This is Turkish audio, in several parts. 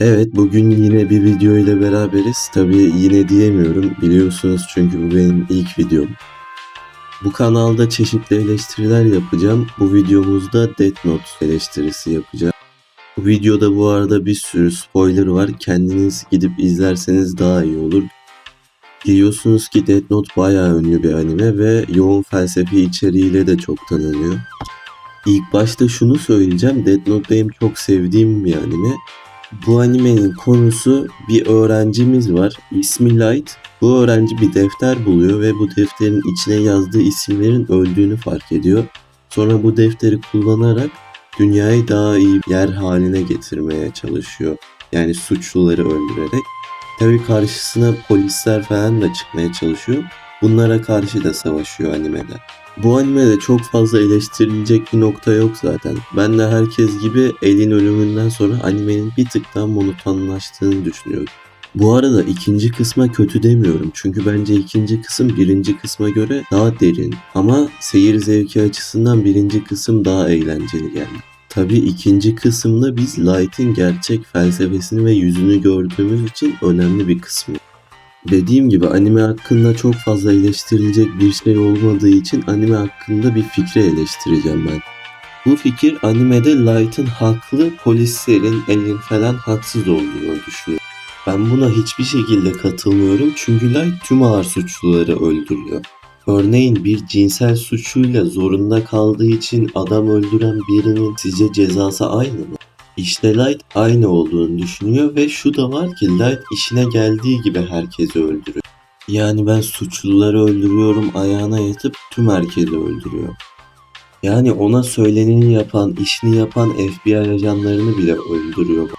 Evet, bugün yine bir video ile beraberiz. Tabii yine diyemiyorum biliyorsunuz çünkü bu benim ilk videom. Bu kanalda çeşitli eleştiriler yapacağım. Bu videomuzda Death Note eleştirisi yapacağım. Bu videoda bu arada bir sürü spoiler var. Kendiniz gidip izlerseniz daha iyi olur. Biliyorsunuz ki Death Note bayağı ünlü bir anime ve yoğun felsefi içeriğiyle de çok tanınıyor. İlk başta şunu söyleyeceğim. Death Note benim çok sevdiğim bir anime. Bu animenin konusu bir öğrencimiz var. İsmi Light. Bu öğrenci bir defter buluyor ve bu defterin içine yazdığı isimlerin öldüğünü fark ediyor. Sonra bu defteri kullanarak dünyayı daha iyi yer haline getirmeye çalışıyor. Yani suçluları öldürerek. Tabii karşısına polisler falan da çıkmaya çalışıyor. Bunlara karşı da savaşıyor animede. Bu animede çok fazla eleştirilecek bir nokta yok zaten. Ben de herkes gibi Elin ölümünden sonra animenin bir tık daha monotonlaştığını düşünüyorum. Bu arada ikinci kısma kötü demiyorum. Çünkü bence ikinci kısım birinci kısma göre daha derin. Ama seyir zevki açısından birinci kısım daha eğlenceli geldi. Tabii ikinci kısımda biz Light'in gerçek felsefesini ve yüzünü gördüğümüz için önemli bir kısmı. Dediğim gibi anime hakkında çok fazla eleştirilecek bir şey olmadığı için anime hakkında bir fikri eleştireceğim ben. Bu fikir animede Light'ın haklı, polislerin elin falan haksız olduğunu düşünüyorum. Ben buna hiçbir şekilde katılmıyorum çünkü Light tüm ağır suçluları öldürüyor. Örneğin bir cinsel suçuyla zorunda kaldığı için adam öldüren birinin sizce cezası aynı mı? İşte Light aynı olduğunu düşünüyor ve şu da var ki Light işine geldiği gibi herkesi öldürüyor. Yani ben suçluları öldürüyorum ayağına yatıp tüm herkesi öldürüyor. Yani ona söyleneni yapan, işini yapan FBI ajanlarını bile öldürüyor.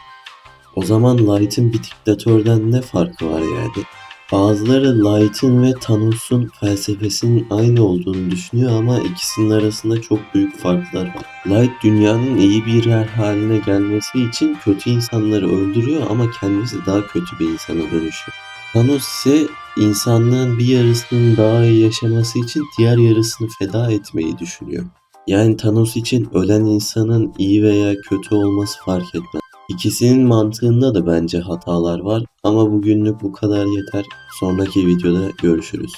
O zaman Light'ın bir diktatörden ne farkı var yani? Bazıları Light'ın ve Thanos'un felsefesinin aynı olduğunu düşünüyor ama ikisinin arasında çok büyük farklar var. Light dünyanın iyi bir yer haline gelmesi için kötü insanları öldürüyor ama kendisi daha kötü bir insana dönüşüyor. Thanos ise insanlığın bir yarısının daha iyi yaşaması için diğer yarısını feda etmeyi düşünüyor. Yani Thanos için ölen insanın iyi veya kötü olması fark etmez. İkisinin mantığında da bence hatalar var ama bugünlük bu kadar yeter. Sonraki videoda görüşürüz.